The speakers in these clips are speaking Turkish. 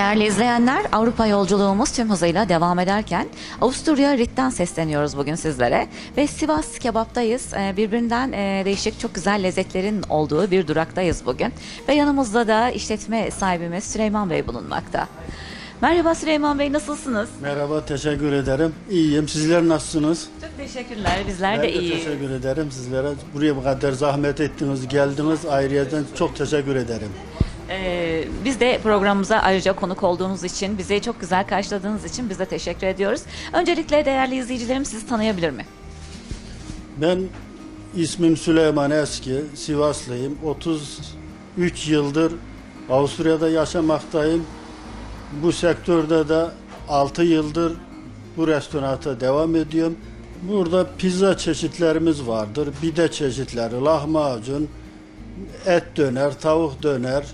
Değerli izleyenler, Avrupa yolculuğumuz tüm hızıyla devam ederken Avusturya Ritt'ten sesleniyoruz bugün sizlere. Ve Sivas Kebap'tayız. Ee, Birbirinden e, değişik çok güzel lezzetlerin olduğu bir duraktayız bugün. Ve yanımızda da işletme sahibimiz Süleyman Bey bulunmakta. Merhaba Süleyman Bey, nasılsınız? Merhaba, teşekkür ederim. İyiyim. Sizler nasılsınız? Çok teşekkürler, bizler Ben de de iyi. teşekkür ederim sizlere. Buraya bu kadar zahmet ettiniz, geldiniz. Ayrıyeten çok teşekkür ederim. Ee, biz de programımıza ayrıca konuk olduğunuz için, bizi çok güzel karşıladığınız için biz de teşekkür ediyoruz. Öncelikle değerli izleyicilerim sizi tanıyabilir mi? Ben ismim Süleyman Eski, Sivaslıyım. 33 yıldır Avusturya'da yaşamaktayım. Bu sektörde de 6 yıldır bu restoranta devam ediyorum. Burada pizza çeşitlerimiz vardır. Bide çeşitleri, lahmacun, et döner, tavuk döner,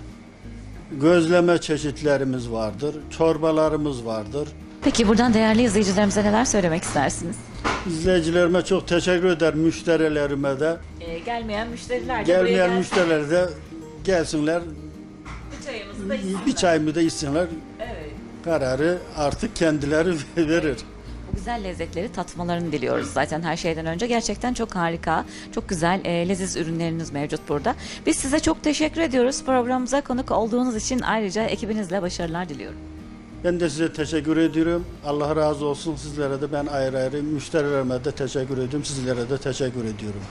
gözleme çeşitlerimiz vardır. Çorbalarımız vardır. Peki buradan değerli izleyicilerimize neler söylemek istersiniz? İzleyicilerime çok teşekkür ederim, müşterilerime de. Ee, gelmeyen müşteriler de buraya Gelmeyen gelsin. müşteriler de gelsinler, Bir çayımızı da içsinler. bir çayımı da içsinler. Evet. Kararı artık kendileri verir. Güzel lezzetleri tatmalarını diliyoruz zaten her şeyden önce. Gerçekten çok harika, çok güzel e, leziz ürünleriniz mevcut burada. Biz size çok teşekkür ediyoruz. Programımıza konuk olduğunuz için ayrıca ekibinizle başarılar diliyorum. Ben de size teşekkür ediyorum. Allah razı olsun sizlere de ben ayrı ayrı müşterilerime de teşekkür ediyorum. Sizlere de teşekkür ediyorum.